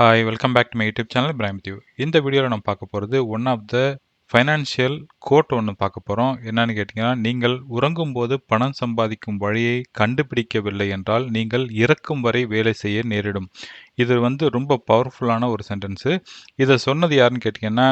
Hi welcome back to my YouTube channel prime இந்த வீடியோவில் நம்ம பார்க்க போகிறது one of the financial quote ஒன்று பார்க்க போகிறோம் என்னன்னு கேட்டிங்கன்னா நீங்கள் உறங்கும் போது பணம் சம்பாதிக்கும் வழியை கண்டுபிடிக்கவில்லை என்றால் நீங்கள் இறக்கும் வரை வேலை செய்ய நேரிடும். இது வந்து ரொம்ப பவர்ஃபுல்லான ஒரு சென்டென்ஸு இதை சொன்னது யாருன்னு கேட்டிங்கன்னா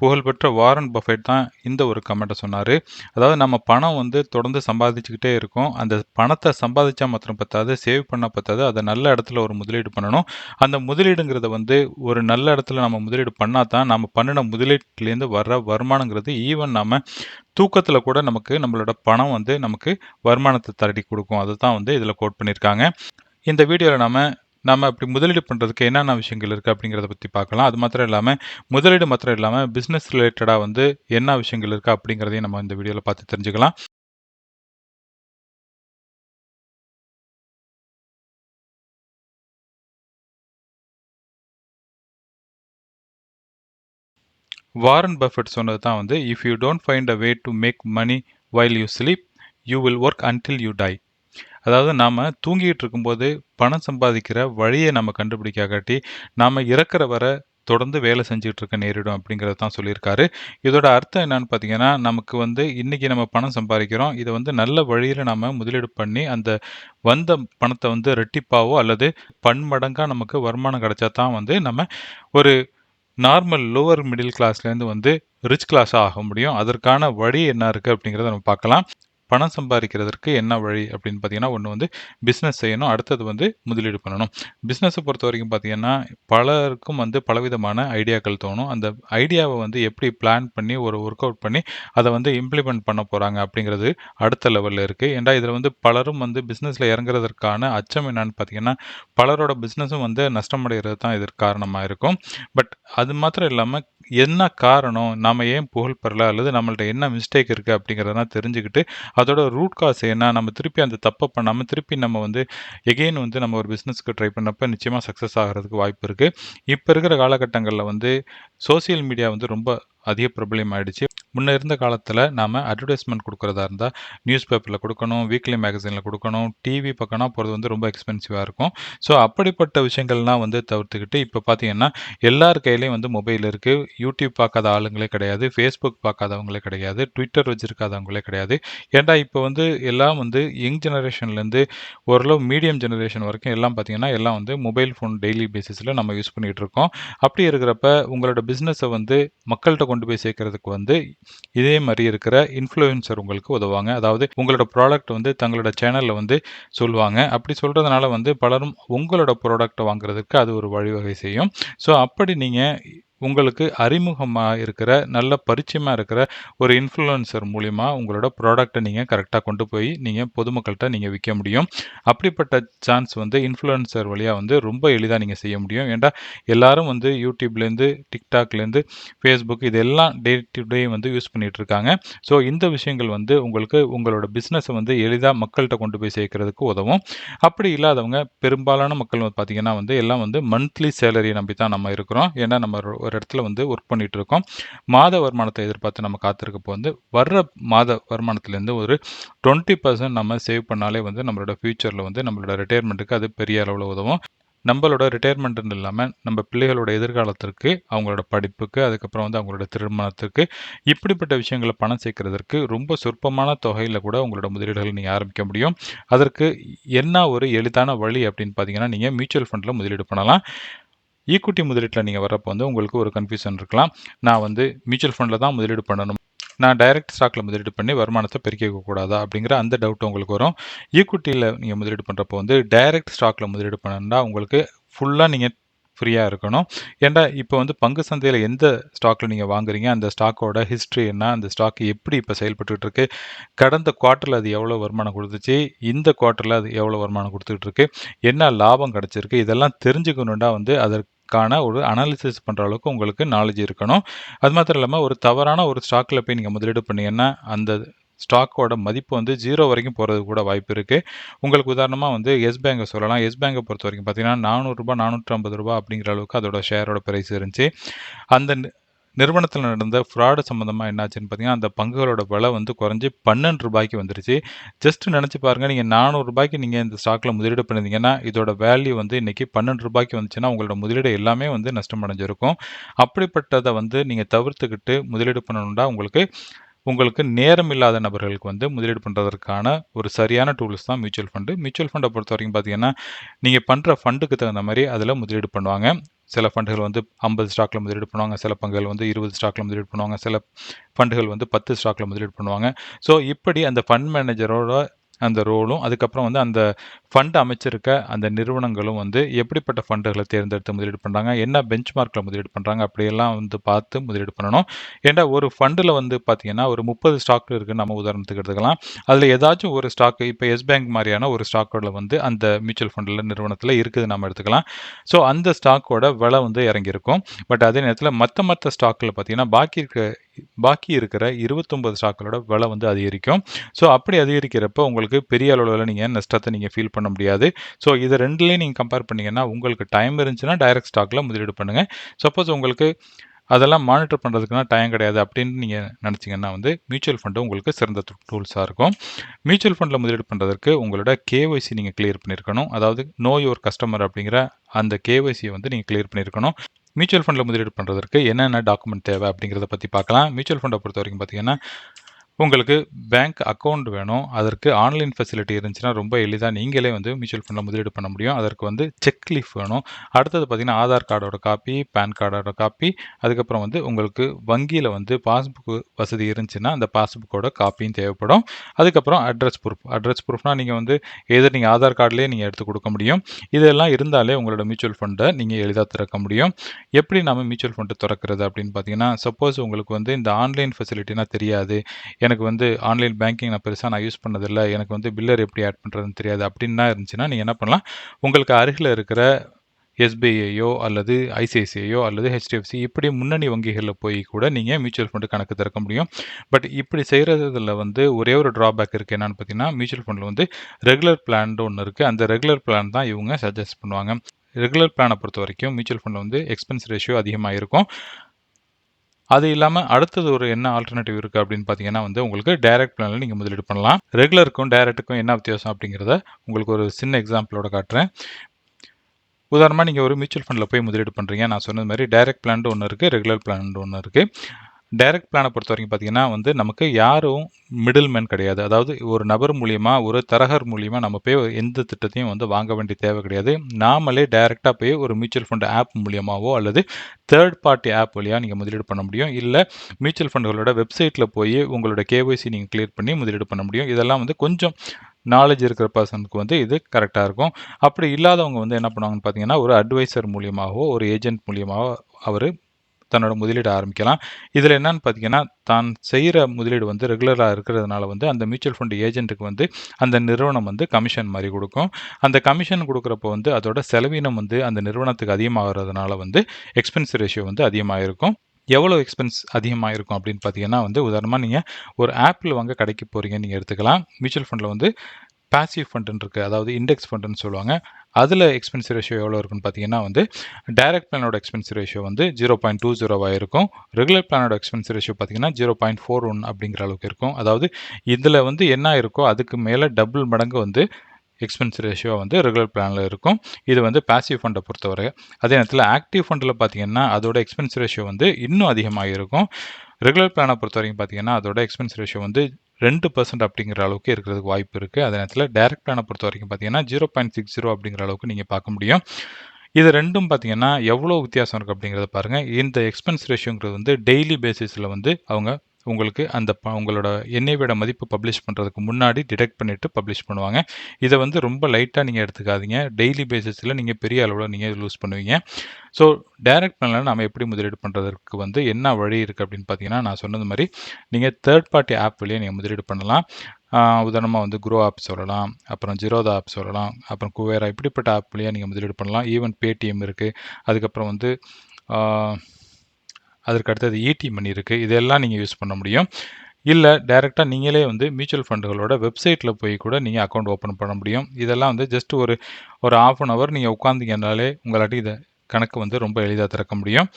புகழ்பெற்ற வாரன் பஃபெட் தான் இந்த ஒரு கமெண்ட்டை சொன்னார். அதாவது நம்ம பணம் வந்து தொடர்ந்து சம்பாதிச்சுக்கிட்டே இருக்கோம். அந்த பணத்தை சம்பாதிச்சா மாத்திரம் பத்தாது சேவ் பண்ண பத்தாது. அதை நல்ல இடத்துல ஒரு முதலீடு பண்ணணும். அந்த முதலீடுங்கிறத வந்து ஒரு நல்ல இடத்துல நம்ம முதலீடு பண்ணால் தான் நம்ம பண்ணின முதலீட்டுலேருந்து வர்ற வருமானங்கிறது ஈவன் நம்ம தூக்கத்தில் கூட நமக்கு நம்மளோட பணம் வந்து நமக்கு வருமானத்தை தரடி கொடுக்கும். அதை தான் வந்து இதில் கோட் பண்ணியிருக்காங்க இந்த வீடியோவில் நம்ம நம்ம இப்படி முதலீடு பண்ணுறதுக்கு என்னென்ன விஷயங்கள் இருக்குது அப்படிங்கிறத பற்றி பார்க்கலாம். அது மாத்திரம் இல்லாமல் முதலீடு மாத்திரம் இல்லாமல் பிஸ்னஸ் ரிலேட்டடாக வந்து என்ன விஷயங்கள் இருக்குது அப்படிங்கிறதையும் நம்ம இந்த வீடியோவில் பார்த்து தெரிஞ்சுக்கலாம். வாரன் பஃபெட் சொன்னது தான் வந்து if you don't find a way to make money while you sleep you will work until you die அதாவது நாம் தூங்கிட்டு இருக்கும்போது பணம் சம்பாதிக்கிற வழியை நம்ம கண்டுபிடிக்காட்டி நாம் இறக்குற வர தொடர்ந்து வேலை செஞ்சுட்டு இருக்க நேரிடும் அப்படிங்கிறது தான் சொல்லியிருக்காரு. இதோட அர்த்தம் என்னன்னு பார்த்தீங்கன்னா நமக்கு வந்து இன்னைக்கு நம்ம பணம் சம்பாதிக்கிறோம். இதை வந்து நல்ல வழியில் நம்ம முதலீடு பண்ணி அந்த வந்த பணத்தை வந்து ரெட்டிப்பாவோ அல்லது பன்மடங்காக நமக்கு வருமானம் கிடைச்சா தான் வந்து நம்ம ஒரு நார்மல் லோவர் மிடில் கிளாஸ்லேருந்து வந்து ரிச் கிளாஸ் ஆக முடியும். அதற்கான வழி என்ன இருக்குது அப்படிங்கிறத நம்ம பார்க்கலாம். பணம் சம்பாதிக்கிறதுக்கு என்ன வழி அப்படின்னு பார்த்தீங்கன்னா ஒன்று வந்து பிஸ்னஸ் செய்யணும். அடுத்தது வந்து முதலீடு பண்ணணும். பிஸ்னஸை பொறுத்த வரைக்கும் பார்த்தீங்கன்னா பலருக்கும் வந்து பலவிதமான ஐடியாக்கள் தோணும். அந்த ஐடியாவை வந்து எப்படி பிளான் பண்ணி ஒரு ஒர்க் அவுட் பண்ணி அதை வந்து இம்ப்ளிமெண்ட் பண்ண போகிறாங்க அப்படிங்கிறது அடுத்த லெவலில் இருக்குது ஏன்டா இதில் வந்து பலரும் வந்து பிஸ்னஸில் இறங்குறதற்கான அச்சம் என்னன்னு பார்த்தீங்கன்னா பலரோட பிஸ்னஸும் வந்து நஷ்டமடைகிறது தான் இதற்கு காரணமாக இருக்கும். பட் அது மாத்திரம் இல்லாமல் என்ன காரணம்? நம்ம ஏன் புகழ் பெறல? அல்லது நம்மள்ட்ட என்ன மிஸ்டேக் இருக்குது அப்படிங்கிறதெல்லாம் தெரிஞ்சுக்கிட்டு அதோட ரூட் காஸ் என்ன? நம்ம திருப்பி அந்த தப்பை பண்ணாமல் திருப்பி நம்ம வந்து எகெயின் வந்து நம்ம ஒரு பிஸ்னஸ்க்கு ட்ரை பண்ணப்போ நிச்சயமாக சக்ஸஸ் ஆகிறதுக்கு வாய்ப்பு இருக்குது இப்போ இருக்கிற காலகட்டங்களில் வந்து சோசியல் மீடியா வந்து ரொம்ப அதிக பிரபலியம் ஆயிடுச்சு. முன்னே இருந்த காலத்தில் நாம் அட்வர்டைஸ்மெண்ட் கொடுக்குறதா இருந்தால் நியூஸ் பேப்பரில் கொடுக்கணும் வீக்லி மேகசினில் கொடுக்கணும் டிவி பக்கம்னா போகிறது வந்து ரொம்ப எக்ஸ்பென்சிவாக இருக்கும். ஸோ அப்படிப்பட்ட விஷயங்கள்லாம் வந்து தவிர்த்துக்கிட்டு இப்போ பார்த்தீங்கன்னா எல்லார் கையிலையும் வந்து மொபைல் இருக்குது யூடியூப் பார்க்காத ஆளுங்களே கிடையாது. ஃபேஸ்புக் பார்க்காதவங்களே கிடையாது. ட்விட்டர் வச்சுருக்காதவங்களே கிடையாது. ஏன்டா இப்போ வந்து எல்லாம் வந்து யங் ஜெனரேஷன்லேருந்து ஓரளவு மீடியம் ஜெனரேஷன் வரைக்கும் எல்லாம் பார்த்தீங்கன்னா எல்லாம் வந்து மொபைல் ஃபோன் டெய்லி பேசிஸில் நம்ம யூஸ் பண்ணிகிட்டு இருக்கோம். அப்படி இருக்கிறப்ப உங்களோட பிஸ்னஸை வந்து மக்கள்கிட்ட கொண்டு போய் சேர்க்கறதுக்கு வந்து இதே மாதிரி இருக்கிற இன்ஃப்ளூயன்சர் உங்களுக்கு உதவாங்க அதாவது உங்களோட ப்ராடக்ட் வந்து தங்களோட சேனலில் வந்து சொல்லுவாங்க. அப்படி சொல்கிறதுனால வந்து பலரும் உங்களோட ப்ராடக்ட்டை வாங்குறதுக்கு அது ஒரு வழிவகை செய்யும். ஸோ அப்படி நீங்கள் உங்களுக்கு அறிமுகமாக இருக்கிற நல்ல பரிச்சயமாக இருக்கிற ஒரு இன்ஃப்ளூயன்சர் மூலிமா உங்களோட ப்ராடக்ட்டை நீங்கள் கரெக்டாக கொண்டு போய் நீங்கள் பொதுமக்கள்கிட்ட நீங்கள் விற்க முடியும். அப்படிப்பட்ட சான்ஸ் வந்து இன்ஃப்ளூயன்சர் வழியாக வந்து ரொம்ப எளிதாக நீங்கள் செய்ய முடியும். ஏன்டா எல்லாரும் வந்து யூடியூப்லேருந்து டிக்டாக்லேருந்து ஃபேஸ்புக் இதெல்லாம் டே டு டே வந்து யூஸ் பண்ணிகிட்டு இருக்காங்க ஸோ இந்த விஷயங்கள் வந்து உங்களுக்கு உங்களோட பிஸ்னஸை வந்து எளிதாக மக்கள்கிட்ட கொண்டு போய் சேர்க்கறதுக்கு உதவும். அப்படி இல்லாதவங்க பெரும்பாலான மக்கள் வந்து பார்த்திங்கன்னா வந்து எல்லாம் வந்து மந்த்லி சேலரியை நம்பி தான் நம்ம இருக்கிறோம். ஏன்னா நம்ம ஒரு இடத்துல வந்து ஒர்க் பண்ணிட்டு இருக்கோம் மாத வருமானத்தை எதிர்பார்த்து நம்ம காத்திருக்கப்போ வந்து வர்ற மாத வருமானத்துலேருந்து ஒரு டுவெண்ட்டி பர்சன்ட் நம்ம சேவ் பண்ணாலே வந்து நம்மளோட ஃப்யூச்சரில் வந்து நம்மளோட ரிட்டையர்மெண்ட்டுக்கு அது பெரிய அளவில் உதவும். நம்மளோட ரிட்டையர்மெண்ட்னு இல்லாமல் நம்ம பிள்ளைகளோட எதிர்காலத்திற்கு அவங்களோட படிப்புக்கு அதுக்கப்புறம் வந்து அவங்களோட திருமணத்திற்கு இப்படிப்பட்ட விஷயங்களை பணம் சேர்க்கறதற்கு ரொம்ப சொற்பமான தொகையில் கூட உங்களோட முதலீடுகள் நீங்கள் ஆரம்பிக்க முடியும். அதற்கு என்ன ஒரு எளிதான வழி அப்படின்னு பார்த்தீங்கன்னா நீங்கள் மியூச்சுவல் ஃபண்டில் முதலீடு பண்ணலாம். ஈக்குட்டி முதலீட்டில் நீங்கள் வரப்போ வந்து உங்களுக்கு ஒரு கன்ஃபியூஷன் இருக்கலாம். நான் வந்து மியூச்சுவல் ஃபண்டில் தான் முதலீடு பண்ணணும். நான் டைரக்ட் ஸ்டாக்கில் முதலீடு பண்ணி வருமானத்தை பெருக்கிக்க கூடாதா அப்படிங்கிற அந்த டவுட் உங்களுக்கு வரும். ஈக்குட்டியில் நீங்கள் முதலீடு பண்ணுறப்போ வந்து டைரக்ட் ஸ்டாக்கில் முதலீடு பண்ணணும்னா உங்களுக்கு ஃபுல்லாக நீங்கள் ஃப்ரீயாக இருக்கணும். ஏன்டா இப்போ வந்து பங்கு சந்தையில் எந்த ஸ்டாக்கில் நீங்கள் வாங்குறீங்க? அந்த ஸ்டாக்கோட ஹிஸ்ட்ரி என்ன? அந்த ஸ்டாக் எப்படி இப்போ செயல்பட்டுட்டு இருக்கு? கடந்த குவார்ட்டரில் அது எவ்வளோ வருமானம் கொடுத்துச்சு? இந்த குவார்ட்டரில் அது எவ்வளோ வருமானம் கொடுத்துட்டு இருக்கு? என்ன லாபம் கிடச்சிருக்கு? இதெல்லாம் தெரிஞ்சுக்கணுன்னா வந்து அதற்கு க்கான ஒரு அனாலிசிஸ் பண்ணுற அளவுக்கு உங்களுக்கு நாலேஜ் இருக்கணும். அது மாத்திரம் இல்லாமல் ஒரு தவறான ஒரு ஸ்டாக்கில் போய் நீங்கள் முதலீடு பண்ணீங்கன்னா அந்த ஸ்டாக்கோட மதிப்பு வந்து ஜீரோ வரைக்கும் போகிறது கூட வாய்ப்பு இருக்குது உங்களுக்கு உதாரணமாக வந்து எஸ் பேங்கை சொல்லலாம். எஸ் பேங்கை பொறுத்த வரைக்கும் பார்த்தீங்கன்னா நானூறுரூபா நானூற்றி ஐம்பது ரூபா அப்படிங்கிற அளவுக்கு அதோட ஷேரோட ப்ரைஸ் இருந்துச்சு. அந்த நிறுவனத்தில் நடந்த ஃப்ராடு சம்மந்தமாக என்னாச்சுன்னு பார்த்தீங்கன்னா அந்த பங்குகளோட விலை வந்து குறைஞ்சி பன்னெண்டு ரூபாய்க்கு வந்துருச்சு. ஜஸ்ட் நினச்சி பாருங்கள் நீங்கள் நானூறு ரூபாய்க்கு நீங்கள் இந்த ஸ்டாக்கில் முதலீடு பண்ணியிருந்தீங்கன்னா இதோட வேல்யூ வந்து இன்றைக்கி பன்னெண்டு ரூபாய்க்கு வந்துச்சுன்னா உங்களோட முதலீடு எல்லாமே வந்து நஷ்டம் அடைஞ்சிருக்கும் அப்படிப்பட்டதை வந்து நீங்கள் தவிர்த்துக்கிட்டு முதலீடு பண்ணணுன்னா உங்களுக்கு உங்களுக்கு நேரம் இல்லாத நபர்களுக்கு வந்து முதலீடு பண்ணுறதற்கான ஒரு சரியான டூல்ஸ் தான் மியூச்சுவல் ஃபண்டு மியூச்சுவல் ஃபண்டை பொறுத்த வரைக்கும் பார்த்தீங்கன்னா நீங்கள் பண்ணுற ஃபண்டுக்கு தகுந்த மாதிரி அதில் முதலீடு பண்ணுவாங்க. சில ஃபண்டுகள் வந்து ஐம்பது ஸ்டாக்கில் முதலீடு பண்ணுவாங்க சில பங்குகள் வந்து இருபது ஸ்டாக்கில் முதலீடு பண்ணுவாங்க சில ஃபண்டுகள் வந்து பத்து ஸ்டாக்கில் முதலீடு பண்ணுவாங்க. ஸோ இப்படி அந்த ஃபண்ட் மேனேஜரோட அந்த ரோலும் அதுக்கப்புறம் வந்து அந்த ஃபண்ட் அமைச்சிருக்க அந்த நிறுவனங்களும் வந்து எப்படிப்பட்ட ஃபண்டுகளை தேர்ந்தெடுத்து முதலீடு பண்ணுறாங்க என்ன பெஞ்ச் மார்க்கில் முதலீடு பண்ணுறாங்க அப்படியெல்லாம் வந்து பார்த்து முதலீடு பண்ணணும். ஏன்னா ஒரு ஃபண்டில் வந்து பார்த்தீங்கன்னா ஒரு முப்பது ஸ்டாக் இருக்குது நம்ம உதாரணத்துக்கு எடுத்துக்கலாம். அதில் ஏதாச்சும் ஒரு ஸ்டாக் இப்போ எஸ் பேங்க் மாதிரியான ஒரு ஸ்டாக்கோட வந்து அந்த மியூச்சுவல் ஃபண்டில் நிறுவனத்தில் இருக்குது நம்ம எடுத்துக்கலாம். ஸோ அந்த ஸ்டாக்கோட விலை வந்து இறங்கியிருக்கும். பட் அதே நேரத்தில் மற்ற மற்ற ஸ்டாக்கில் பார்த்தீங்கன்னா பாக்கி இருக்க பாக்கி இருக்கிற இருபத்தொம்பது ஸ்டாக்களோட விலை வந்து அதிகரிக்கும். ஸோ அப்படி அதிகரிக்கிறப்ப உங்களுக்கு பெரிய அளவில் நீங்கள் நஷ்டத்தை நீங்கள் ஃபீல் பண்ண முடியாது. ஸோ இதை ரெண்டுலேயும் நீங்கள் கம்பேர் பண்ணிங்கன்னா உங்களுக்கு டைம் இருந்துச்சுன்னா டைரக்ட் ஸ்டாக்கில் முதலீடு பண்ணுங்கள் சப்போஸ் உங்களுக்கு அதெல்லாம் மானிட்டர் பண்ணுறதுக்குனா டைம் கிடையாது அப்படின்னு நீங்கள் நினச்சிங்கன்னா வந்து மியூச்சுவல் ஃபண்டு உங்களுக்கு சிறந்த டூல்ஸாக இருக்கும். மியூச்சுவல் ஃபண்டில் முதலீடு பண்ணுறதுக்கு உங்களோட கேஒய்சி நீங்கள் கிளியர் பண்ணியிருக்கணும் அதாவது நோ யுவர் கஸ்டமர் அப்படிங்கிற அந்த கேஒய்சியை வந்து நீங்கள் கிளியர் பண்ணியிருக்கணும் மியூச்சுவல் ஃபண்டில் முதலீடு பண்ணுறதுக்கு என்னென்ன டாக்குமெண்ட் தேவை அப்படிங்கிறத பற்றி பார்க்கலாம். மியூச்சுவல் ஃபண்டை பொறுத்த வரைக்கும் பார்த்தீங்கன்னா உங்களுக்கு பேங்க் அக்கௌண்ட் வேணும். அதற்கு ஆன்லைன் ஃபெசிலிட்டி இருந்துச்சுன்னா ரொம்ப எளிதாக நீங்களே வந்து மியூச்சுவல் ஃபண்டில் முதலீடு பண்ண முடியும். அதற்கு வந்து செக் லீஃப் வேணும். அடுத்தது பார்த்தீங்கன்னா ஆதார் கார்டோட காப்பி பேன் கார்டோட காப்பி அதுக்கப்புறம் வந்து உங்களுக்கு வங்கியில் வந்து பாஸ்புக் வசதி இருந்துச்சுன்னா அந்த பாஸ்புக்கோட காப்பியும் தேவைப்படும். அதுக்கப்புறம் அட்ரஸ் ப்ரூஃப் அட்ரஸ் ப்ரூஃப்னால் நீங்கள் வந்து எதிர் நீங்கள் ஆதார் கார்டுலேயே நீங்கள் எடுத்து கொடுக்க முடியும். இதெல்லாம் இருந்தாலே உங்களோட மியூச்சுவல் ஃபண்டை நீங்கள் எளிதாக திறக்க முடியும். எப்படி நம்ம மியூச்சுவல் ஃபண்டு திறக்கிறது அப்படின்னு பார்த்தீங்கன்னா சப்போஸ் உங்களுக்கு வந்து இந்த ஆன்லைன் ஃபெசிலிட்டினா தெரியாது. எனக்கு வந்து ஆன்லைன் பேங்கிங் நான் பெருசாக நான் யூஸ் பண்ணதில்லை. எனக்கு வந்து பில்லர் எப்படி ஆட் பண்ணுறதுன்னு தெரியாது. அப்படின்னா இருந்துச்சுன்னா நீங்கள் என்ன பண்ணலாம்? உங்களுக்கு அருகில் இருக்கிற எஸ்பிஐயோ அல்லது ஐசிஐசிஐயோ அல்லது ஹெச்டிஎஃப்சி இப்படி முன்னணி வங்கிகளில் போய் கூட நீங்கள் மியூச்சுவல் ஃபண்டு கணக்கு திறக்க முடியும். பட் இப்படி செய்கிறதுல வந்து ஒரே ஒரு ட்ராபேக் இருக்குது என்னென்னு பார்த்தீங்கன்னா மியூச்சுவல் ஃபண்டில் வந்து ரெகுலர் பிளான் ஒன்று இருக்குது அந்த ரெகுலர் பிளான் தான் இவங்க சஜஸ்ட் பண்ணுவாங்க. ரெகுலர் பிளானை பொறுத்த வரைக்கும் மியூச்சுவல் ஃபண்டில் வந்து எக்ஸ்பென்ஸ் ரேஷியோ அதிகமாக இருக்கும். அது இல்லாமல் அடுத்தது ஒரு என்ன ஆல்டர்னேட்டிவ் இருக்குது அப்படின்னு பார்த்தீங்கன்னா வந்து உங்களுக்கு டைரக்ட் பிளானில் நீங்கள் முதலீடு பண்ணலாம். ரெகுலருக்கும் டைரக்ட்டுக்கும் என்ன வித்தியாசம் அப்படிங்கிறத உங்களுக்கு ஒரு சின்ன எக்ஸாம்பிளோட காட்டுறேன். உதாரணமாக நீங்கள் ஒரு மியூச்சுவல் ஃபண்டில் போய் முதலீடு பண்ணுறீங்க நான் சொன்னது மாதிரி டைரக்ட் பிளான் ஒன்று இருக்குது ரெகுலர் பிளான் ஒன்று இருக்குது டைரக்ட் பிளானை பொறுத்த வரைக்கும் பார்த்தீங்கன்னா வந்து நமக்கு யாரும் மிடில் மேன் கிடையாது. அதாவது ஒரு நபர் மூலியமாக ஒரு தரகர் மூலியமாக நம்ம போய் எந்த திட்டத்தையும் வந்து வாங்க வேண்டிய தேவை கிடையாது. நாமளே டைரெக்டாக போய் ஒரு மியூச்சுவல் ஃபண்ட் ஆப் மூலியமாகவோ அல்லது தேர்ட் பார்ட்டி ஆப் வழியாக நீங்கள் முதலீடு பண்ண முடியும். இல்லை மியூச்சுவல் ஃபண்டுகளோட வெப்சைட்டில் போய் உங்களோட கேஒய்சி நீங்கள் கிளியர் பண்ணி முதலீடு பண்ண முடியும். இதெல்லாம் வந்து கொஞ்சம் நாலேஜ் இருக்கிற பர்சனுக்கு வந்து இது கரெக்டாக இருக்கும். அப்படி இல்லாதவங்க வந்து என்ன பண்ணுவாங்கன்னு பார்த்தீங்கன்னா ஒரு அட்வைசர் மூலியமாகவோ ஒரு ஏஜென்ட் மூலியமாகவோ அவர் தன்னோட முதலீடு ஆரம்பிக்கலாம். இதில் என்னன்னு பார்த்தீங்கன்னா தான் செய்கிற முதலீடு வந்து ரெகுலராக இருக்கிறதுனால வந்து அந்த மியூச்சுவல் ஃபண்ட் ஏஜென்ட்டுக்கு வந்து அந்த நிறுவனம் வந்து கமிஷன் மாதிரி கொடுக்கும். அந்த கமிஷன் கொடுக்குறப்போ வந்து அதோட செலவினம் வந்து அந்த நிறுவனத்துக்கு அதிகமாகிறதுனால வந்து எக்ஸ்பென்ஸ் ரேஷியோ வந்து அதிகமாக இருக்கும் எவ்வளோ எக்ஸ்பென்ஸ் அதிகமாக இருக்கும் அப்படின்னு பார்த்தீங்கன்னா வந்து உதாரணமாக நீங்கள் ஒரு ஆப்பிள் வாங்க கடைக்கு போகிறீங்கன்னு நீங்கள் எடுத்துக்கலாம். மியூச்சுவல் ஃபண்டில் வந்து பாசிவ் ஃபண்டுன்னு இருக்குது அதாவது இண்டெக்ஸ் ஃபண்டுன்னு சொல்லுவாங்க. அதில் எக்ஸ்பென்ஸ் ரேஷியோ எவ்வளோ இருக்குன்னு பார்த்தீங்கன்னா வந்து டைரக்ட் பிளானோட எக்ஸ்பென்ஸ் ரேஷியோ வந்து ஜீரோ பாயிண்ட் டூ ஜீரோவாக இருக்கும். ரெகுலர் பிளானோட எக்ஸ்பென்ஸ் ரேஷியோ பார்த்தீங்கன்னா ஜீரோ பாயிண்ட் ஃபோர் ஒன் அப்படிங்கிற அளவுக்கு இருக்கும். அதாவது இதில் வந்து என்ன இருக்கோ அதுக்கு மேலே டபுள் மடங்கு வந்து எக்ஸ்பென்ஸ் ரேஷியோ வந்து ரெகுலர் பிளானில் இருக்கும். இது வந்து பாசிவ் ஃபண்டை பொறுத்தவரை. அதே நேரத்தில் ஆக்டிவ் ஃபண்டில் பார்த்தீங்கன்னா அதோட எக்ஸ்பென்ஸ் ரேஷியோ வந்து இன்னும் அதிகமாக இருக்கும். ரெகுலர் பிளானை பொறுத்த வரைக்கும் பார்த்தீங்கன்னா அதோட எக்ஸ்பென்ஸ் ரேஷியோ வந்து ரெண்டு பர்சன்ட் அப்படிங்கிற அளவுக்கு இருக்கிறதுக்கு வாய்ப்பு இருக்குது அதே நேரத்தில் டேரக்ட் பிளானை பொறுத்த வரைக்கும் பார்த்தீங்கன்னா ஜீரோ பாயிண்ட் சிக்ஸ் ஜீரோ அப்படிங்கிற அளவுக்கு நீங்கள் பார்க்க முடியும். இது ரெண்டும் பார்த்தீங்கன்னா எவ்வளோ வித்தியாசம் இருக்குது அப்படிங்கிறத பாருங்கள் இந்த எக்ஸ்பென்ஸ் ரேஷியோங்கிறது வந்து டெய்லி பேசிஸில் வந்து அவங்க உங்களுக்கு அந்த ப உங்களோட என்ஐவியோட மதிப்பு பப்ளிஷ் பண்ணுறதுக்கு முன்னாடி டிடெக்ட் பண்ணிவிட்டு பப்ளிஷ் பண்ணுவாங்க. இதை வந்து ரொம்ப லைட்டாக நீங்கள் எடுத்துக்காதீங்க. டெய்லி பேசிஸில் நீங்கள் பெரிய அளவில் நீங்கள் லூஸ் பண்ணுவீங்க. ஸோ டைரக்ட் பண்ணலாம் நம்ம எப்படி முதலீடு பண்ணுறதுக்கு வந்து என்ன வழி இருக்குது அப்படின்னு பார்த்தீங்கன்னா நான் சொன்னது மாதிரி நீங்கள் தேர்ட் பார்ட்டி ஆப் வழியாக நீங்கள் முதலீடு பண்ணலாம். உதாரணமாக வந்து குரோ ஆப் சொல்லலாம் அப்புறம் ஜிரோதா ஆப் சொல்லலாம் அப்புறம் குவேரா இப்படிப்பட்ட ஆப் வழியாக நீங்கள் முதலீடு பண்ணலாம். ஈவன் பேடிஎம் இருக்குது அதுக்கப்புறம் வந்து அதற்கு அடுத்தது இடி மணி இருக்குது இதெல்லாம் நீங்கள் யூஸ் பண்ண முடியும். இல்லை டைரெக்டாக நீங்களே வந்து மியூச்சுவல் ஃபண்டுகளோட வெப்சைட்டில் போய் கூட நீங்கள் அக்கௌண்ட் ஓப்பன் பண்ண முடியும். இதெல்லாம் வந்து ஜஸ்ட் ஒரு ஒரு ஆஃப் அன் ஹவர் நீங்கள் உட்காந்திங்கனாலே உங்களாட்டி இதை கணக்கு வந்து ரொம்ப எளிதாக திறக்க முடியும்.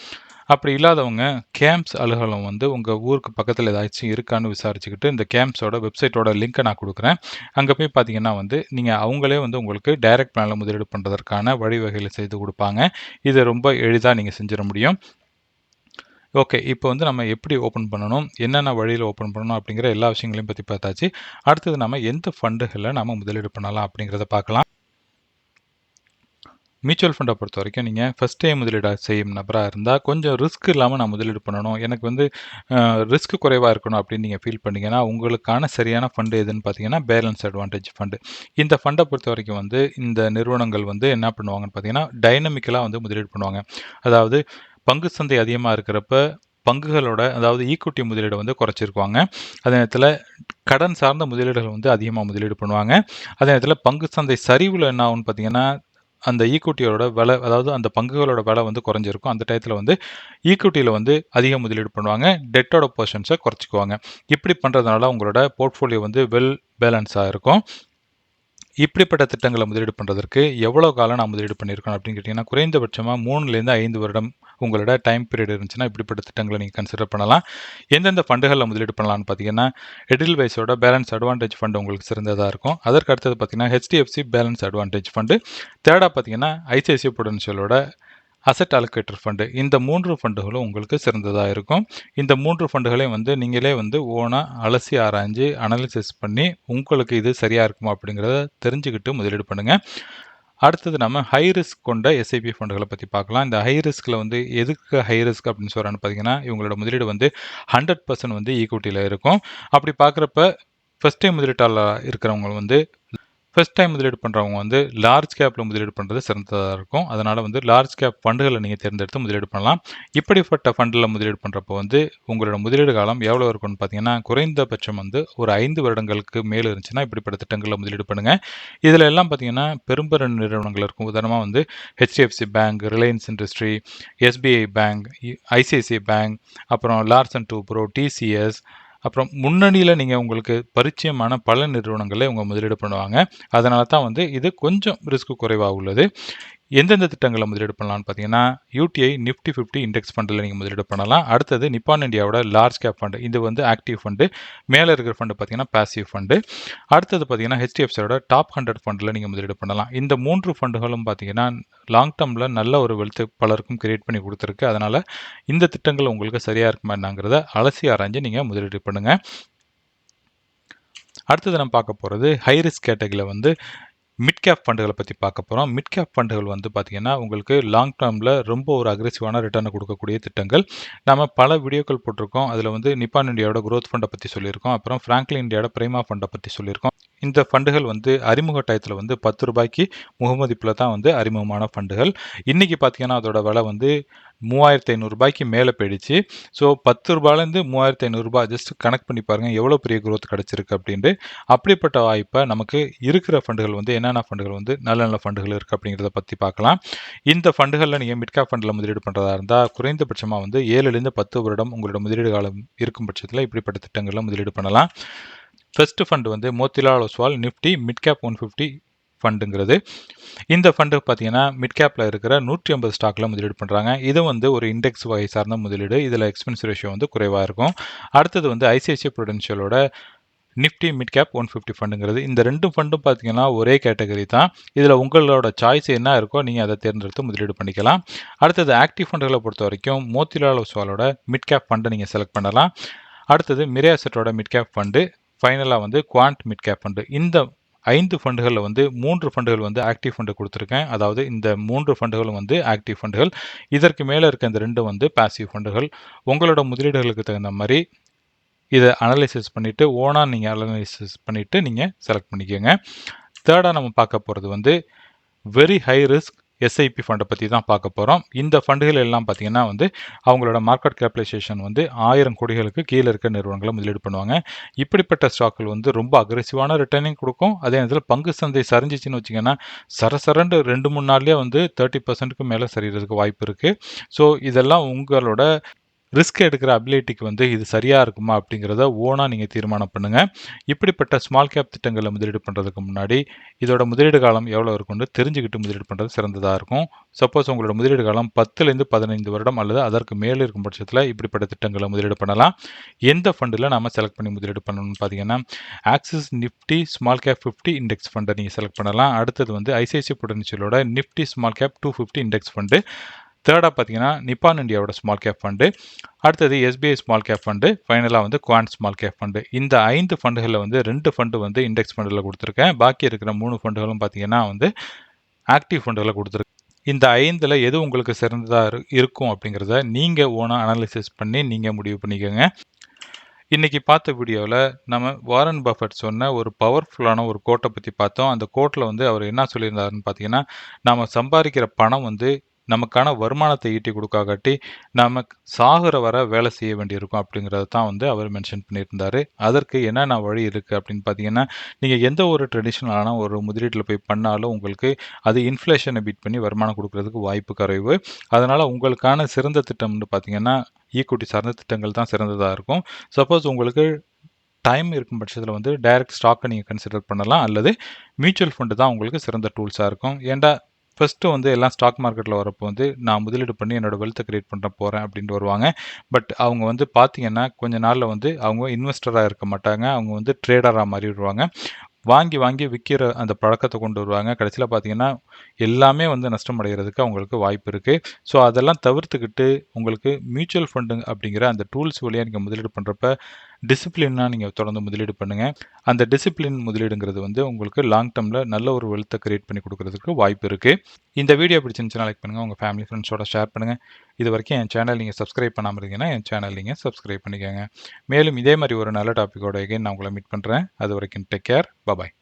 அப்படி இல்லாதவங்க கேம்ப்ஸ் அலுவலகம் வந்து உங்கள் ஊருக்கு பக்கத்தில் ஏதாச்சும் இருக்கான்னு விசாரிச்சுக்கிட்டு இந்த கேம்ப்ஸோட வெப்சைட்டோட லிங்க்கை நான் கொடுக்குறேன். அங்கே போய் பார்த்தீங்கன்னா வந்து நீங்கள் அவங்களே வந்து உங்களுக்கு டைரக்ட் பிளானில் முதலீடு பண்ணுறதற்கான வழிவகைகளை செய்து கொடுப்பாங்க. இதை ரொம்ப எளிதாக நீங்கள் செஞ்சிட முடியும். ஓகே இப்போ வந்து நம்ம எப்படி ஓப்பன் பண்ணணும்? என்னென்ன வழியில் ஓப்பன் பண்ணணும்? அப்படிங்கிற எல்லா விஷயங்களையும் பற்றி பார்த்தாச்சு. அடுத்தது நம்ம எந்த ஃபண்டுகளில் நம்ம முதலீடு பண்ணலாம் அப்படிங்கிறத பார்க்கலாம். மியூச்சுவல் ஃபண்டை பொறுத்த வரைக்கும் நீங்கள் ஃபஸ்ட் டைம் முதலீடு செய்யும் நபராக இருந்தால் கொஞ்சம் ரிஸ்க் இல்லாமல் நான் முதலீடு பண்ணணும். எனக்கு வந்து ரிஸ்க் குறைவாக இருக்கணும் அப்படின்னு நீங்கள் ஃபீல் பண்ணிங்கன்னா உங்களுக்கான சரியான ஃபண்டு எதுன்னு பார்த்தீங்கன்னா பேலன்ஸ் அட்வான்டேஜ் ஃபண்டு இந்த ஃபண்டை பொறுத்த வரைக்கும் வந்து இந்த நிறுவனங்கள் வந்து என்ன பண்ணுவாங்கன்னு பார்த்தீங்கன்னா டைனமிக்கலாக வந்து முதலீடு பண்ணுவாங்க. அதாவது பங்கு சந்தை அதிகமாக இருக்கிறப்ப பங்குகளோட அதாவது ஈக்குட்டி முதலீடு வந்து குறைச்சிருக்குவாங்க. அதே நேரத்தில் கடன் சார்ந்த முதலீடுகள் வந்து அதிகமாக முதலீடு பண்ணுவாங்க. அதே நேரத்தில் பங்கு சந்தை சரிவில் என்ன ஆகும்னு பார்த்தீங்கன்னா அந்த ஈக்குட்டியோட விலை அதாவது அந்த பங்குகளோட விலை வந்து குறைஞ்சிருக்கும். அந்த டயத்தில் வந்து ஈக்குட்டியில் வந்து அதிக முதலீடு பண்ணுவாங்க. டெட்டோட போர்ஷன்ஸை குறைச்சிக்குவாங்க. இப்படி பண்ணுறதுனால உங்களோட போர்ட்ஃபோலியோ வந்து வெல் பேலன்ஸாக இருக்கும். இப்படிப்பட்ட திட்டங்களை முதலீடு பண்ணுறதற்கு எவ்வளோ காலம் நான் முதலீடு பண்ணியிருக்கணும் அப்படின்னு கேட்டிங்கன்னா குறைந்தபட்சமாக மூணுலேருந்து ஐந்து வருடம் உங்களோட டைம் பீரியட் இருந்துச்சுன்னா இப்படிப்பட்ட திட்டங்களை நீங்கள் கன்சிடர் பண்ணலாம். எந்தெந்த ஃபண்டுகளில் முதலீடு பண்ணலாம்னு பார்த்தீங்கன்னா எடில் வைஸோட பேலன்ஸ் அட்வான்டேஜ் ஃபண்டு உங்களுக்கு சிறந்ததாக இருக்கும். அதற்கு அடுத்தது பார்த்தீங்கன்னா ஹெச்டிஎஃப்சி பேலன்ஸ் அட்வான்டேஜ் ஃபண்டு தேர்டாக பார்த்தீங்கன்னா ஐசிஐசி பொடன்ஷியலோட அசட் அலோகேட்டர் ஃபண்டு இந்த மூன்று ஃபண்டுகளும் உங்களுக்கு சிறந்ததாக இருக்கும். இந்த மூன்று ஃபண்டுகளையும் வந்து நீங்களே வந்து ஓனாக அலசி ஆராய்ஞ்சு அனாலிசிஸ் பண்ணி உங்களுக்கு இது சரியாக இருக்குமா அப்படிங்கிறத தெரிஞ்சுக்கிட்டு முதலீடு பண்ணுங்கள் அடுத்தது நம்ம ஹை ரிஸ்க் கொண்ட எஸ்ஐபி ஃபண்டுகளை பற்றி பார்க்கலாம். இந்த ஹை ரிஸ்கில் வந்து எதுக்கு ஹை ரிஸ்க் அப்படின்னு சொல்கிறான்னு பார்த்தீங்கன்னா இவங்களோட முதலீடு வந்து ஹண்ட்ரட் பர்சன்ட் வந்து ஈக்குவிட்டியில் இருக்கும். அப்படி பார்க்குறப்ப ஃபஸ்ட் டைம் முதலீட்டாளர் இருக்கிறவங்க வந்து ஃபஸ்ட் டைம் முதலீடு பண்ணுறவங்க வந்து லார்ஜ் கேப்பில் முதலீடு பண்ணுறது சிறந்ததாக இருக்கும். அதனால் வந்து லார்ஜ் கேப் ஃபண்டுகளை நீங்கள் தேர்ந்தெடுத்து முதலீடு பண்ணலாம். இப்படிப்பட்ட ஃபண்டில் முதலீடு பண்ணுறப்போ வந்து உங்களோட முதலீடு காலம் எவ்வளோ இருக்கும்னு பார்த்தீங்கன்னா குறைந்தபட்சம் வந்து ஒரு ஐந்து வருடங்களுக்கு மேலே இருந்துச்சுன்னா இப்படிப்பட்ட திட்டங்களில் முதலீடு பண்ணுங்கள் இதில் எல்லாம் பார்த்தீங்கன்னா பெரும்பெரும் நிறுவனங்கள் இருக்கும். உதாரணமாக வந்து HDFC bank Reliance industry SBI bank ICICI bank அப்புறம் லார்சன் டூ ப்ரோ டிசிஎஸ் அப்புறம் முன்னணியில் நீங்கள் உங்களுக்கு பரிச்சயமான பல நிறுவனங்களில் உங்கள் முதலீடு பண்ணுவாங்க. அதனால தான் வந்து இது கொஞ்சம் ரிஸ்க் குறைவாக உள்ளது. எந்தெந்த திட்டங்களை முதலீடு பண்ணலாம்னு பார்த்தீங்கன்னா யூடிஐ நிஃப்டி ஃபிஃப்டி இண்டெக்ஸ் ஃபண்டில் நீங்கள் முதலீடு பண்ணலாம். அடுத்தது நிப்பான் இந்தியாவோட லார்ஜ் கேப் ஃபண்டு இது வந்து ஆக்டிவ் ஃபண்டு மேலே இருக்கிற ஃபண்டு பார்த்தீங்கன்னா பேசிவ் ஃபண்டு அடுத்தது பார்த்தீங்கன்னா ஹெச்டிஎஃப்சியோட டாப் ஹண்ட்ரட் ஃபண்டில் நீங்கள் முதலீடு பண்ணலாம். இந்த மூன்று ஃபண்டுகளும் பார்த்தீங்கன்னா லாங் டேர்மில் நல்ல ஒரு வெல்த் பலருக்கும் கிரியேட் பண்ணி கொடுத்துருக்கு. அதனால் இந்த திட்டங்கள் உங்களுக்கு சரியாக இருக்குமா என்னங்கிறத அலசி ஆராய்ஞ்சு நீங்கள் முதலீடு பண்ணுங்கள் அடுத்தது நம்ம பார்க்க போகிறது ஹை ரிஸ்க் கேட்டகரியில் வந்து மிட் கேப் ஃபண்டுகளை பற்றி பார்க்க போகிறோம் மிட் கேப் ஃபண்டுகள் வந்து பார்த்திங்கன்னா உங்களுக்கு லாங் டேர்மில் ரொம்ப ஒரு அக்ரெசிவான ரிட்டர்னை கொடுக்கக்கூடிய திட்டங்கள். நம்ம பல வீடியோக்கள் போட்டிருக்கோம். அதில் வந்து நிப்பான் இந்தியாவோட க்ரோத் ஃபண்டை பற்றி சொல்லியிருக்கோம். அப்புறம் ஃப்ராங்க்லின் இந்தியாவோட பிரைமா ஃபண்டை பற்றி சொல்லியிருக்கோம். இந்த ஃபண்டுகள் வந்து அறிமுக டயத்தில் வந்து பத்து ரூபாய்க்கு முகமதிப்பில் தான் வந்து அறிமுகமான ஃபண்டுகள் இன்றைக்கி பார்த்தீங்கன்னா அதோட விலை வந்து மூவாயிரத்தி ஐநூறுரூபாய்க்கு மேலே போயிடுச்சு. ஸோ பத்து ரூபாயிலேருந்து மூவாயிரத்தி ஐநூறுரூபா ஜஸ்ட் கனெக்ட் பண்ணி பாருங்கள் எவ்வளோ பெரிய க்ரோத் கிடச்சிருக்கு அப்படின்ட்டு. அப்படிப்பட்ட வாய்ப்பை நமக்கு இருக்கிற ஃபண்டுகள் வந்து என்னென்ன ஃபண்டுகள் வந்து நல்ல நல்ல ஃபண்டுகள் இருக்குது அப்படிங்கிறத பற்றி பார்க்கலாம். இந்த ஃபண்டுகளில் நீங்கள் மிட்கேப் ஃபண்டில் முதலீடு பண்ணுறதா இருந்தால் குறைந்தபட்சமாக வந்து ஏழுலேருந்து பத்து வருடம் உங்களோட முதலீடு காலம் இருக்கும் பட்சத்தில் இப்படிப்பட்ட திட்டங்களில் முதலீடு பண்ணலாம். ஃபர்ஸ்ட் ஃபண்டு வந்து Motilal Oswal Nifty mid cap one fifty ஃபண்டுங்கிறது இந்த ஃபண்டு பார்த்தீங்கன்னா மிட் கேப்பில் இருக்கிற நூற்றி ஐம்பது ஸ்டாக்கில் முதலீடு பண்ணுறாங்க இது வந்து ஒரு இண்டெக்ஸ் வகை சார்ந்த முதலீடு. இதில் எக்ஸ்பென்ஸ் ரேஷியோ வந்து குறைவாக இருக்கும். அடுத்தது வந்து ICICI ப்ரொடென்ஷியலோட Nifty mid cap one fifty ஃபண்டுங்கிறது இந்த ரெண்டு ஃபண்டும் பார்த்தீங்கன்னா ஒரே கேட்டகரி தான். இதில் உங்களோட சாய்ஸ் என்ன இருக்கோ நீங்கள் அதை தேர்ந்தெடுத்து முதலீடு பண்ணிக்கலாம். அடுத்தது ஆக்டிவ் ஃபண்டுகளை பொறுத்த வரைக்கும் மோத்திலால் ஒஸ்வாலோட மிட் கேப் ஃபண்டை நீங்கள் செலக்ட் பண்ணலாம். அடுத்தது மிரியாசெட்டோட மிட் கேப் ஃபண்டு ஃபைனலாக வந்து குவாண்ட் மிட் கேப் ஃபண்டு இந்த ஐந்து ஃபண்டுகளில் வந்து மூன்று ஃபண்டுகள் வந்து ஆக்டிவ் ஃபண்டு கொடுத்துருக்கேன். அதாவது இந்த மூன்று ஃபண்டுகளும் வந்து ஆக்டிவ் ஃபண்டுகள். இதற்கு மேலே இருக்க இந்த ரெண்டு வந்து பாசிவ் ஃபண்டுகள். உங்களோட முதலீடுகளுக்கு தகுந்த மாதிரி இதை அனலைசிஸ் பண்ணிவிட்டு ஓனாக நீங்கள் அனலைசிஸ் பண்ணிவிட்டு நீங்கள் செலக்ட் பண்ணிக்கோங்க. தேர்டாக நம்ம பார்க்க போகிறது வந்து வெரி ஹை ரிஸ்க் எஸ்ஐபி ஃபண்டை பற்றி தான் பார்க்க போகிறோம் இந்த ஃபண்டுகள் எல்லாம் பார்த்தீங்கன்னா வந்து அவங்களோட மார்க்கெட் கேபிடலைசேஷன் வந்து ஆயிரம் கோடிகளுக்கு கீழே இருக்க நிறுவனங்களை முதலீடு பண்ணுவாங்க. இப்படிப்பட்ட ஸ்டாக்கள் வந்து ரொம்ப அக்ரெசிவான ரிட்டர்னிங் கொடுக்கும். அதே நேரத்தில் பங்கு சந்தை சரிஞ்சிச்சின்னு வச்சிங்கன்னா சரசரண்டு ரெண்டு மூணு நாள்லேயே வந்து தேர்ட்டி பர்சன்ட்டுக்கு மேலே சரிகிறதுக்கு வாய்ப்பு இருக்குது ஸோ இதெல்லாம் உங்களோட ரிஸ்க் எடுக்கிற அபிலிட்டிக்கு வந்து இது சரியாக இருக்குமா அப்படிங்கிறத ஓனாக நீங்கள் தீர்மானம் பண்ணுங்கள் இப்படிப்பட்ட ஸ்மால் கேப் திட்டங்களில் முதலீடு பண்ணுறதுக்கு முன்னாடி இதோட முதலீடு காலம் எவ்வளோ இருக்கும்னு தெரிஞ்சுக்கிட்டு முதலீடு பண்ணுறது சிறந்ததாக இருக்கும். சப்போஸ் உங்களோட முதலீடு காலம் பத்துலேருந்து பதினைந்து வருடம் அல்லது அதற்கு மேலே இருக்கும் பட்சத்தில் இப்படிப்பட்ட திட்டங்களை முதலீடு பண்ணலாம். எந்த ஃபண்டில் நம்ம செலக்ட் பண்ணி முதலீடு பண்ணணும்னு பார்த்தீங்கன்னா Axis Nifty small cap fifty index ஃபண்டை நீங்கள் செலக்ட் பண்ணலாம். அடுத்தது வந்து ICICI பொட்டன்ஷியலோட Nifty small cap two fifty index fund தேர்டாக பார்த்தீங்கன்னா நிப்பான் இந்தியாவோட ஸ்மால் கேப் ஃபண்டு அடுத்தது எஸ்பிஐ ஸ்மால் கேப் ஃபண்டு ஃபைனலாக வந்து குவான் ஸ்மால் கேப் ஃபண்டு இந்த ஐந்து ஃபண்டுகளில் வந்து ரெண்டு ஃபண்டு வந்து இண்டெக்ஸ் ஃபண்டில் கொடுத்துருக்கேன். பாக்கி இருக்கிற மூணு ஃபண்டுகளும் பார்த்தீங்கன்னா வந்து ஆக்டிவ் ஃபண்டுகளை கொடுத்துருக்கேன். இந்த ஐந்தில் எது உங்களுக்கு சிறந்ததாக இருக்கும் அப்படிங்கிறத நீங்கள் ஓனாக அனாலிசிஸ் பண்ணி நீங்கள் முடிவு பண்ணிக்கோங்க. இன்றைக்கி பார்த்த வீடியோவில் நம்ம வாரன் பஃபட் சொன்ன ஒரு பவர்ஃபுல்லான ஒரு கோட்டை பற்றி பார்த்தோம். அந்த கோட்டில் வந்து அவர் என்ன சொல்லியிருந்தாருன்னு பார்த்தீங்கன்னா நம்ம சம்பாதிக்கிற பணம் வந்து நமக்கான வருமானத்தை ஈட்டி கொடுக்காகாட்டி நம்ம சாகுற வர வேலை செய்ய வேண்டியிருக்கும் அப்படிங்கிறது தான் வந்து அவர் மென்ஷன் பண்ணியிருந்தார். அதற்கு என்னென்ன வழி இருக்குது அப்படின்னு பார்த்தீங்கன்னா நீங்கள் எந்த ஒரு ட்ரெடிஷ்னலான ஒரு முதலீட்டில் போய் பண்ணாலும் உங்களுக்கு அது இன்ஃப்ளேஷனை பீட் பண்ணி வருமானம் கொடுக்கறதுக்கு வாய்ப்பு குறைவு. அதனால் உங்களுக்கான சிறந்த திட்டம்னு பார்த்தீங்கன்னா ஈக்குட்டி சார்ந்த திட்டங்கள் தான் சிறந்ததாக இருக்கும். சப்போஸ் உங்களுக்கு டைம் இருக்கும் பட்சத்தில் வந்து டைரக்ட் ஸ்டாக்கை நீங்கள் கன்சிடர் பண்ணலாம். அல்லது மியூச்சுவல் ஃபண்டு தான் உங்களுக்கு சிறந்த டூல்ஸாக இருக்கும். ஏன்டா ஃபஸ்ட்டு வந்து எல்லாம் ஸ்டாக் மார்க்கெட்டில் வரப்போ வந்து நான் முதலீடு பண்ணி என்னோடய வெல்த்தை க்ரியேட் பண்ண போகிறேன் அப்படின்ட்டு வருவாங்க. பட் அவங்க வந்து பார்த்தீங்கன்னா கொஞ்ச நாளில் வந்து அவங்க இன்வெஸ்டராக இருக்க மாட்டாங்க. அவங்க வந்து ட்ரேடராக மாறிடுவாங்க. வாங்கி வாங்கி விற்கிற அந்த பழக்கத்தை கொண்டு வருவாங்க. கடைசியில் பார்த்தீங்கன்னா எல்லாமே வந்து நஷ்டம் அடைகிறதுக்கு அவங்களுக்கு வாய்ப்பு இருக்குது ஸோ அதெல்லாம் தவிர்த்துக்கிட்டு உங்களுக்கு மியூச்சுவல் ஃபண்டு அப்படிங்கிற அந்த டூல்ஸ் வழியாக நீங்கள் முதலீடு பண்ணுறப்ப டிசிப்ளினாக நீங்கள் தொடர்ந்து முதலீடு பண்ணுங்கள் அந்த டிசிப்ளின் முதலீடுங்கிறது வந்து உங்களுக்கு லாங் டேர்மில் நல்ல ஒரு வெல்த்தை கிரியேட் பண்ணி கொடுக்கறதுக்கு வாய்ப்பு இருக்குது இந்த வீடியோ பிடிச்சிருந்துச்சுன்னா லைக் பண்ணுங்கள் உங்கள் ஃபேமிலி ஃப்ரெண்ட்ஸோட ஷேர் பண்ணுங்கள் இது வரைக்கும் என் சேனல் நீங்கள் சப்ஸ்கிரைப் பண்ணாமல் இருந்தீங்கன்னா என் சேனல் நீங்கள் சப்ஸ்கிரைப் பண்ணிக்கோங்க. மேலும் இதே மாதிரி ஒரு நல்ல டாப்பிக்கோட எகைன் நான் உங்களை மீட் பண்ணுறேன் அது வரைக்கும் டேக் கேர் பபாய்